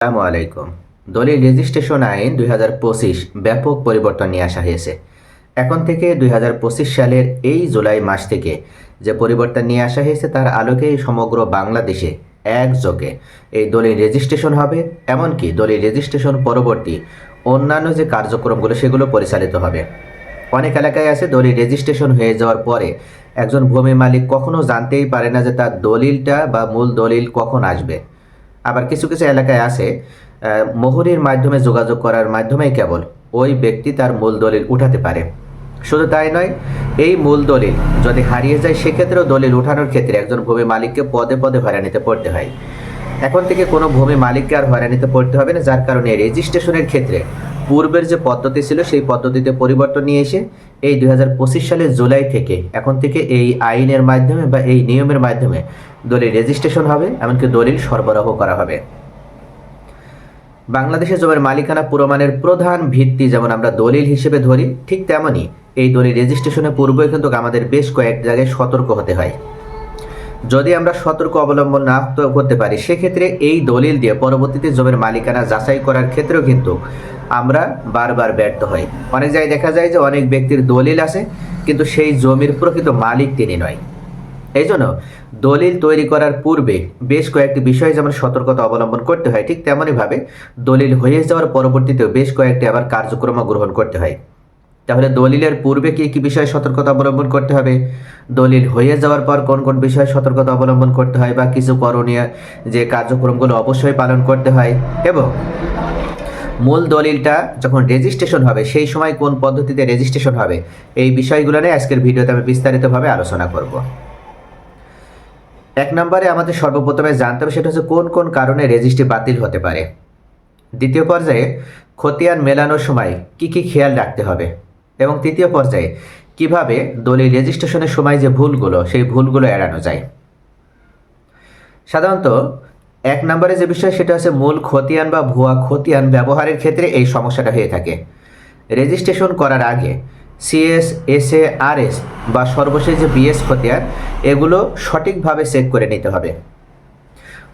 আসসালামু আলাইকুম। দলিল রেজিস্ট্রেশন আইন দুই হাজার পঁচিশ ব্যাপক পরিবর্তন নিয়ে আসা হয়েছে। এখন থেকে দুই হাজার পঁচিশ সালের এই জুলাই মাস থেকে যে পরিবর্তন নিয়ে আসা হয়েছে তার আলোকে সমগ্র বাংলাদেশে একযোগে এই দলিল রেজিস্ট্রেশন হবে, এমনকি দলিল রেজিস্ট্রেশন পরবর্তী অন্যান্য যে কার্যক্রমগুলো সেগুলো পরিচালিত হবে। অনেক এলাকায় আছে দলিল রেজিস্ট্রেশন হয়ে যাওয়ার পরে একজন ভূমি মালিক কখনো জানতেই পারে না যে তার দলিলটা বা মূল দলিল কখন আসবে। আবার কিছু কিছু এলাকায় আছে মোহরির মাধ্যমে যোগাযোগ করার মাধ্যমেই কেবল ওই ব্যক্তি তার মূল দলিল উঠাতে পারে। শুধু তাই নয়, এই মূল দলিল যদি হারিয়ে যায়, সেক্ষেত্রেও দলিল উঠানোর ক্ষেত্রে একজন ভূমি মালিককে পদে পদে হয়রানিতে পড়তে হয়। এখন থেকে কোনো ভূমি মালিককে আর হয়রানিতে পড়তে হবে না, যার কারণে রেজিস্ট্রেশনের ক্ষেত্রে পূর্বের যে পদ্ধতি ছিল, সেই পদ্ধতিতে পরিবর্তন নিয়ে এসে এই দুই হাজার পঁচিশ সালের জুলাই থেকে, এখন থেকে এই আইনের মাধ্যমে বা এই নিয়মের মাধ্যমে দলিল রেজিস্ট্রেশন হবে, এমনকি দলিল সরবরাহ করা হবে। বাংলাদেশে জমির মালিকানা প্রমাণের প্রধান ভিত্তি যেমন আমরা দলিল হিসেবে ধরি, ঠিক তেমনই এই দলিল রেজিস্ট্রেশনের পূর্বে কিন্তু আমাদের বেশ কয়েক জায়গায় সতর্ক হতে হয়। যদি আমরা সতর্ক অবলম্বন না করতে পারি, সেক্ষেত্রে এই দলিল দিয়ে পরবর্তীতে জমির মালিকানা যাচাই করার ক্ষেত্রেও কিন্তু আমরা বারবার ব্যর্থ হই। অনেক জায়গায় দেখা যায় যে অনেক ব্যক্তির দলিল আছে, কিন্তু সেই জমির প্রকৃত মালিক তিনি নয়। এই জন্য দলিল তৈরি করার পূর্বে বেশ কয়েকটি বিষয় যেমন সতর্কতা অবলম্বন করতে হয়, ঠিক তেমনইভাবে দলিল হয়ে যাওয়ার পরবর্তীতেও বেশ কয়েকটি আবার কার্যক্রম গ্রহণ করতে হয়। তাহলে দলিলের পূর্বে কি কি বিষয়ে সতর্কতা অবলম্বন করতে হবে? দলিল হয়ে যাওয়ার পর কোন কোন বিষয়ে সতর্কতা অবলম্বন করতে হয় বা কিছু করণীয় যে কার্যক্রমগুলো অবশ্যই পালন করতে হয়? এবং মূল দলিলটা যখন রেজিস্ট্রেশন হবে, সেই সময় কোন পদ্ধতিতে রেজিস্ট্রেশন হবে? এই বিষয়গুলো নিয়ে আজকের ভিডিওতে আমি বিস্তারিতভাবে আলোচনা করব। এক নম্বরে আমাদের সর্বপ্রথমে জানতে হবে সেটা হচ্ছে কোন কোন কারণে রেজিস্ট্রি বাতিল হতে পারে। দ্বিতীয় পর্যায়ে খতিয়ান মেলানোর সময় কি কি খেয়াল রাখতে হবে? এবং তৃতীয় পর্যায়ে কীভাবে দলিল রেজিস্ট্রেশনের সময় যে ভুলগুলো, সেই ভুলগুলো এড়ানো যায়? সাধারণত এক নম্বরে যে বিষয় সেটা হচ্ছে মূল খতিয়ান বা ভুয়া খতিয়ান ব্যবহারের ক্ষেত্রে এই সমস্যাটা হয়ে থাকে। রেজিস্ট্রেশন করার আগে সিএস আরএস বা সর্বশেষ যে বিএস খতিয়ান, এগুলো সঠিকভাবে চেক করে নিতে হবে।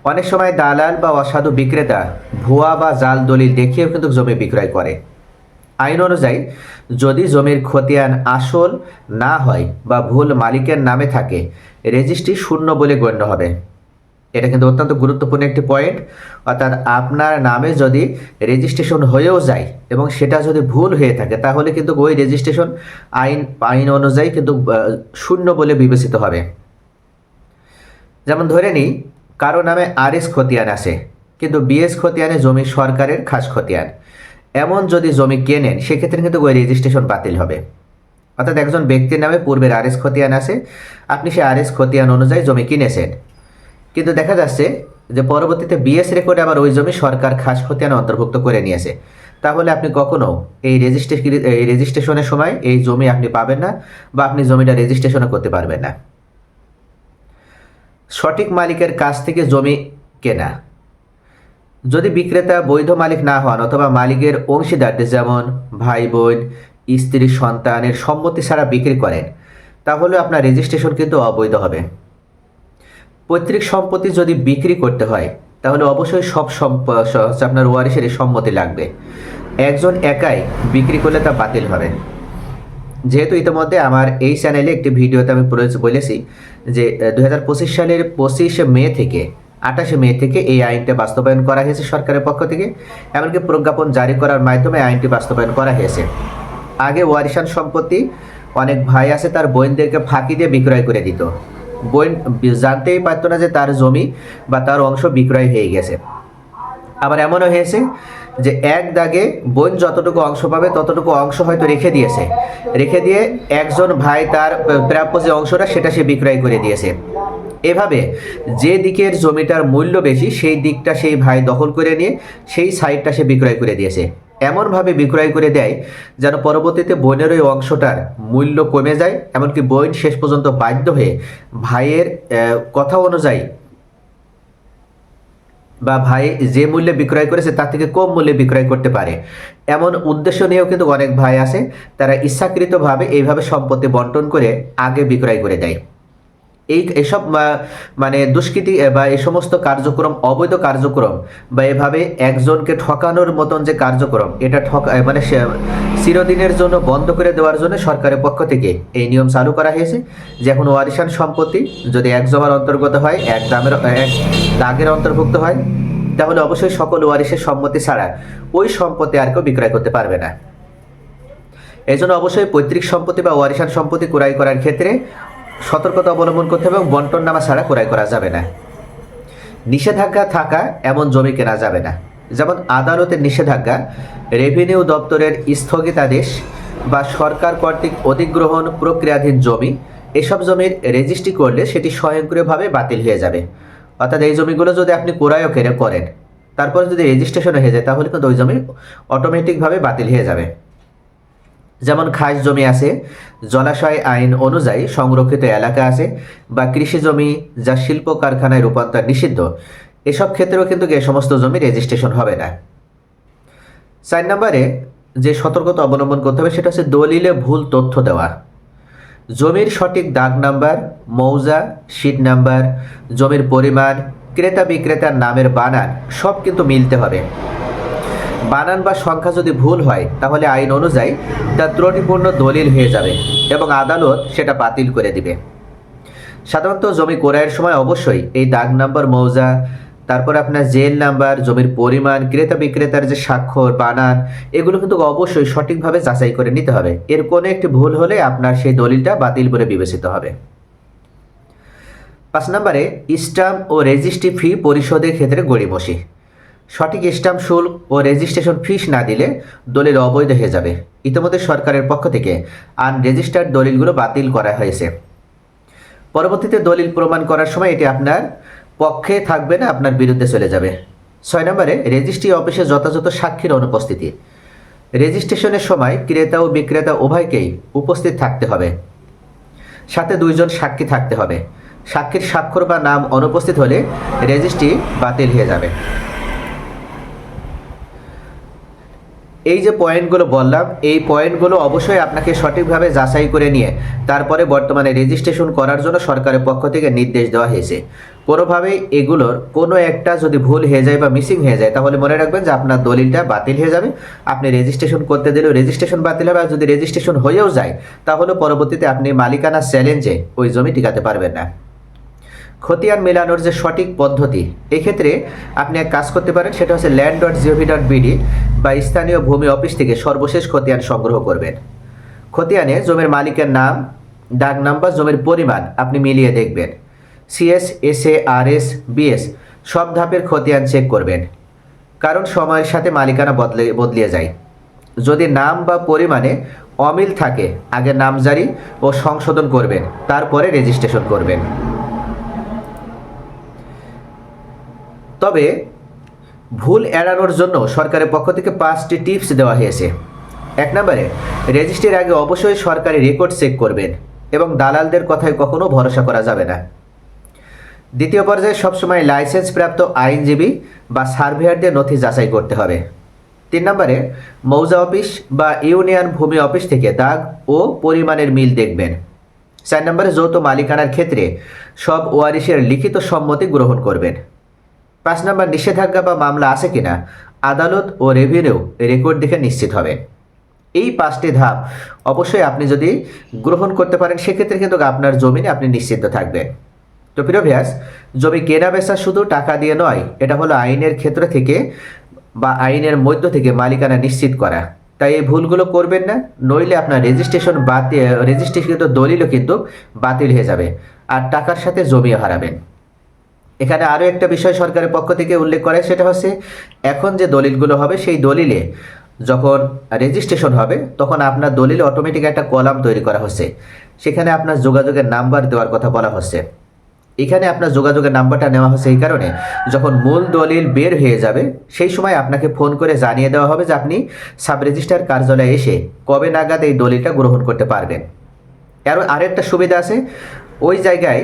অনেক সময় দালাল বা অসাধু বিক্রেতা ভুয়া বা জাল দলিল দেখিয়েও কিন্তু জমি বিক্রয় করে। আইন অনুযায়ী, যদি জমির খতিয়ান আসল না হয় বা ভুল মালিকের নামে থাকে, রেজিস্ট্রি শূন্য বলে গণ্য হবে। এটা কিন্তু অত্যন্ত গুরুত্বপূর্ণ একটি পয়েন্ট অর্থাৎ আপনার নামে যদি রেজিস্ট্রেশন হয়েও যায় এবং সেটা যদি ভুল হয়ে থাকে, তাহলে কিন্তু ওই রেজিস্ট্রেশন আইন আইন অনুযায়ী কিন্তু শূন্য বলে বিবেচিত হবে। যেমন ধরে নিই, কারও নামে আরএস খতিয়ান আছে, কিন্তু বিএস খতিয়ানে জমি সরকারের খাস খতিয়ান। এমন যদি জমি কেনেন, সেক্ষেত্রে কিন্তু ওই রেজিস্ট্রেশন বাতিল হবে। অর্থাৎ একজন ব্যক্তির নামে পূর্বের আরএস খতিয়ান আছে, আপনি সেই আরএস খতিয়ান অনুযায়ী জমি কিনেছেন। কিন্তু দেখা যাচ্ছে যে পরবর্তীতে বিএস রেকর্ডে আবার ওই জমি সরকার খাস খতিয়ানে অন্তর্ভুক্ত করে নিয়েছে। তাহলে আপনি কখনো এই রেজিস্ট্রেশন এই রেজিস্ট্রেশনের সময় এই জমি আপনি পাবেন না বা আপনি জমিটা রেজিস্ট্রেশনও করতে পারবেন না। সঠিক মালিকের কাছ থেকে জমি কেনা। যদি বিক্রেতা বৈধ মালিক না হন অথবা মালিকের অংশীদারদের যেমন ভাই, বোন, স্ত্রী, সন্তানের সম্মতি ছাড়া বিক্রি করেন, তাহলে আপনার রেজিস্ট্রেশন কিন্তু অবৈধ হবে। পৈতৃক সম্পত্তি যদি বিক্রি করতে হয়, তাহলে অবশ্যই সব আপনার ওয়ারিশের সম্মতি লাগবে। একজন একাই বিক্রি করলে তা বাতিল হবে। যেহেতু ইতিমধ্যে আমার এই চ্যানেলে একটি ভিডিওতে আমি বলে- বলেছি যে দু হাজার পঁচিশ সালের পঁচিশে মে থেকে, আঠাশে মে থেকে এই আইনটা বাস্তবায়ন করা হয়েছে সরকারের পক্ষ থেকে, এমনকি প্রজ্ঞাপন জারি করার মাধ্যমে আইনটি বাস্তবায়ন করা হয়েছে। আগে ওয়ারিশান সম্পত্তি অনেক ভাই আছে তার বোনদেরকে ফাঁকি দিয়ে বিক্রয় করে দিত। বোন জানতেই পারতো না যে তার জমি বা তার অংশ বিক্রয় হয়ে গেছে। আবার এমনও হয়েছে যে এক দাগে বোন যতটুকু অংশ পাবে, ততটুকু অংশ হয়তো রেখে দিয়েছে। রেখে দিয়ে একজন ভাই তার প্রাপ্য যে অংশটা, সেটা সে বিক্রয় করে দিয়েছে। এভাবে যে দিকের জমিটার মূল্য বেশি, সেই দিকটা সেই ভাই দখল করে নিয়ে, সেই সাইডটা সে বিক্রয় করে দিয়েছে। এমনভাবে বিক্রয় করে দেয় যেন পরবর্তীতে বোনের ওই অংশটার মূল্য কমে যায়, এমনকি বোন শেষ পর্যন্ত বাধ্য হয়ে ভাইয়ের কথা অনুযায়ী বা ভাই যে মূল্যে বিক্রয় করেছে তার থেকে কম মূল্যে বিক্রয় করতে পারে। এমন উদ্দেশ্য নিয়েও কিন্তু অনেক ভাই আছে, তারা ইচ্ছাকৃতভাবে এইভাবে সম্পত্তি বন্টন করে আগে বিক্রয় করে দেয়। এই এসব মানে দুষ্কৃতি বা এই সমস্ত কার্যক্রম, অবৈধ কার্যক্রম, বা এভাবে একজনকে ঠকানোর মতন যে কার্যক্রম, এটা ঠক মানে চিরদিনের জন্য বন্ধ করে দেওয়ার জন্য সরকারের পক্ষ থেকে এই নিয়ম চালু করা হয়েছে, যে এখন ওয়ারিশান সম্পত্তি যদি এক জমার অন্তর্গত হয়, এক দামের, এক দাগের অন্তর্ভুক্ত হয়, তাহলে অবশ্যই সকল ওয়ারিশের সম্মতি ছাড়া ওই সম্পত্তি আর কেউ বিক্রয় করতে পারবে না। এই জন্য অবশ্যই পৈতৃক সম্পত্তি বা ওয়ারিশান সম্পত্তি ক্রয় করার ক্ষেত্রে সতর্কতা অবলম্বন করতে হবে এবং বন্টন নামা ছাড়া ক্রয় করা যাবে না। নিষেধাজ্ঞা থাকা এমন জমি কেনা যাবে না। যেমন আদালতের নিষেধাজ্ঞা রেভিনিউ দপ্তরের স্থগিতাদেশ বা সরকার কর্তৃক অধিগ্রহণ প্রক্রিয়াধীন জমি, এসব জমির রেজিস্ট্রি করলে সেটি স্বয়ংক্রিয়ভাবে বাতিল হয়ে যাবে। অর্থাৎ এই জমিগুলো যদি আপনি ক্রয়ও কেনে করেন, তারপর যদি রেজিস্ট্রেশন হয়ে যায়, তাহলে কিন্তু ওই জমি অটোমেটিকভাবে বাতিল হয়ে যাবে। যেমন খাস জমি আছে, জলাশয় আইন অনুযায়ী সংরক্ষিত এলাকা আছে বা কৃষি জমি যা শিল্প কারখানায় রূপান্তর নিষিদ্ধ। এসব ক্ষেত্রেও কিন্তু এ সমস্ত জমি রেজিস্ট্রেশন হবে না। চার নম্বরে যে সতর্কতা অবলম্বন করতে হবে সেটা হচ্ছে দলিলে ভুল তথ্য দেওয়া। জমির সঠিক দাগ নাম্বার, মৌজা শীট নাম্বার, জমির পরিমাণ, ক্রেতা বিক্রেতার নামের বানান, সব কিন্তু মিলতে হবে। বানান বা সংখ্যা যদি ভুল হয়, তাহলে আইন অনুযায়ী তা ত্রুটিপূর্ণ দলিল হয়ে যাবে এবং আদালত সেটা বাতিল করে দিবে। সাধারণত জমি ক্রয়ের সময় অবশ্যই এই দাগ নাম্বার মৌজা, তারপর আপনার জেল নাম্বার, জমির পরিমাণ, ক্রেতা বিক্রেতার যে স্বাক্ষর, বানান, এগুলো কিন্তু অবশ্যই সঠিকভাবে যাচাই করে নিতে হবে। এর কোনো একটি ভুল হলে আপনার সেই দলিলটা বাতিল বলে বিবেচিত হবে। পাঁচ নম্বরে, স্টাম্প ও রেজিস্ট্রি ফি পরিশোধের ক্ষেত্রে গড়িমসি। সঠিক স্টাম্প শুল্ক ও রেজিস্ট্রেশন ফিস না দিলে দলিল অবৈধ হয়ে যাবে। ইতিমধ্যে সরকারের পক্ষ থেকে আনরেজিস্টার্ড দলিলগুলো বাতিল করা হয়েছে। পরবর্তীতে দলিল প্রমাণ করার সময় এটি আপনার পক্ষে থাকবে না, আপনার বিরুদ্ধে চলে যাবে। ছয় নম্বরে, রেজিস্ট্রি অফিসে যথাযথ সাক্ষীর অনুপস্থিতি। রেজিস্ট্রেশনের সময় ক্রেতা ও বিক্রেতা উভয়কেই উপস্থিত থাকতে হবে। সাথে দুইজন সাক্ষী থাকতে হবে। সাক্ষীর স্বাক্ষর বা নাম অনুপস্থিত হলে রেজিস্ট্রি বাতিল হয়ে যাবে। এই যে পয়েন্টগুলো বললাম, এই পয়েন্টগুলো অবশ্যই আপনাকে সঠিকভাবে যাচাই করে নিয়ে তারপরে বর্তমানে রেজিস্ট্রেশন করার জন্য সরকারের পক্ষ থেকে নির্দেশ দেওয়া হয়েছে। কোনোভাবেই এগুলোর কোনো একটা যদি ভুল হয়ে যায় বা মিসিং হয়ে যায়, তাহলে মনে রাখবেন যে আপনার দলিলটা বাতিল হয়ে যাবে। আপনি রেজিস্ট্রেশন করতে দিলেও রেজিস্ট্রেশন বাতিল হবে, আর যদি রেজিস্ট্রেশন হয়েও যায়, তাহলে পরবর্তীতে আপনি মালিকানা চ্যালেঞ্জে ওই জমি টিকাতে পারবেন না। খতিয়ান মেলানোর যে সঠিক পদ্ধতি, এক্ষেত্রে আপনি এক কাজ করতে পারেন, সেটা হচ্ছে land dot GOV dot BD বা স্থানীয় ভূমি অফিস থেকে সর্বশেষ খতিয়ান সংগ্রহ করবেন। খতিয়ানে জমির মালিকের নাম, ডাক নাম্বার, জমির পরিমাণ আপনি মিলিয়ে দেখবেন। CS S A R S BS সব ধাপের খতিয়ান চেক করবেন। কারণ সময়ের সাথে মালিকানা বদলে, বদলিয়ে যায়। যদি নাম বা পরিমাণে অমিল থাকে, আগে নামজারি ও সংশোধন করবেন, তারপরে রেজিস্ট্রেশন করবেন। তবে ভুল এড়ানোর জন্য সরকারের পক্ষ থেকে পাঁচটি টিপস দেওয়া হয়েছে। এক নম্বরে, রেজিস্ট্রির আগে অবশ্যই সরকারি রেকর্ড চেক করবেন এবং দালালদের কথায় কখনো ভরসা করা যাবে না। দ্বিতীয় পর্যায়ে সবসময় লাইসেন্স প্রাপ্ত আইনজীবী বা সার্ভেয়ারদের নথি যাচাই করতে হবে। তিন নম্বরে, মৌজা অফিস বা ইউনিয়ন ভূমি অফিস থেকে দাগ ও পরিমাণের মিল দেখবেন। চার নম্বরে, যৌথ মালিকানার ক্ষেত্রে সব ওয়ারিশের লিখিত সম্মতি গ্রহণ করবেন। পাঁচ নম্বর, নিষেধাজ্ঞা বা মামলা আছে কিনা আদালত ও রেভিনিউ রেকর্ড দেখে নিশ্চিত হবে। এই পাঁচটি ধাপ অবশ্যই আপনি যদি গ্রহণ করতে পারেন, সেক্ষেত্রে কিন্তু আপনার জমিনে আপনি নিশ্চিন্ত থাকবেন। তো প্রিয় ভ্যাস জমি কেনা বেচা শুধু টাকা দিয়ে নয়, এটা হলো আইনের ক্ষেত্র থেকে বা আইনের মধ্য থেকে মালিকানা নিশ্চিত করা। তাই এই ভুলগুলো করবেন না, নইলে আপনার রেজিস্ট্রেশন বাতিল রেজিস্ট্রেশন দলিলও কিন্তু বাতিল হয়ে যাবে। আর টাকার সাথে জমিও হারাবেন। এখানে আরও একটা বিষয় সরকারের পক্ষ থেকে উল্লেখ করে সেটা হচ্ছে এখন যে দলিলগুলো হবে, সেই দলিলে যখন রেজিস্ট্রেশন হবে, তখন আপনার দলিলে অটোমেটিক একটা কলাম তৈরি করা হচ্ছে। সেখানে আপনার যোগাযোগের নাম্বার দেওয়ার কথা বলা হচ্ছে। এখানে আপনার যোগাযোগের নাম্বারটা নেওয়া হচ্ছে এই কারণে, যখন মূল দলিল বের হয়ে যাবে, সেই সময় আপনাকে ফোন করে জানিয়ে দেওয়া হবে যে আপনি সাব রেজিস্ট্রার কার্যালয়ে এসে কবে নাগাদ এই দলিলটা গ্রহণ করতে পারবেন। আরও আরেকটা সুবিধা আছে। ওই জায়গায়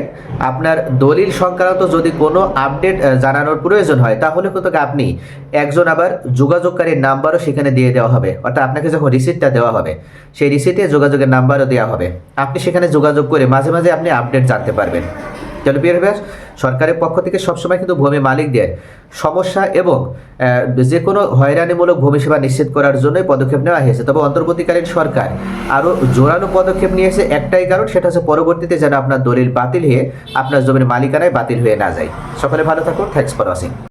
আপনার দলিল সংক্রান্ত যদি কোনো আপডেট জানানোর প্রয়োজন হয়, তাহলে কিন্তু আপনি একজন আবার যোগাযোগকারীর নাম্বারও সেখানে দিয়ে দেওয়া হবে। অর্থাৎ আপনাকে যখন রিসিপ্টটা দেওয়া হবে, সেই রিসিপ্টে যোগাযোগের নাম্বারও দেওয়া হবে। আপনি সেখানে যোগাযোগ করে মাঝে মাঝে আপনি আপডেট জানতে পারবেন। চলো প্রিয় সরকারের পক্ষ থেকে সবসময় কিন্তু ভূমি মালিকদের সমস্যা এবং যে কোনো হয়রানিমূলক ভূমি সেবা নিশ্চিত করার জন্যই পদক্ষেপ নেওয়া হয়েছে। তবে অন্তর্বর্তীকালীন সরকার আরও জোরালো পদক্ষেপ নিয়েছে। একটাই কারণ, সেটা হচ্ছে পরবর্তীতে যেন আপনার দলিল বাতিল হয়ে আপনার জমির মালিকানায় বাতিল হয়ে না যায়। সকলে ভালো থাকুন। Thanks for watching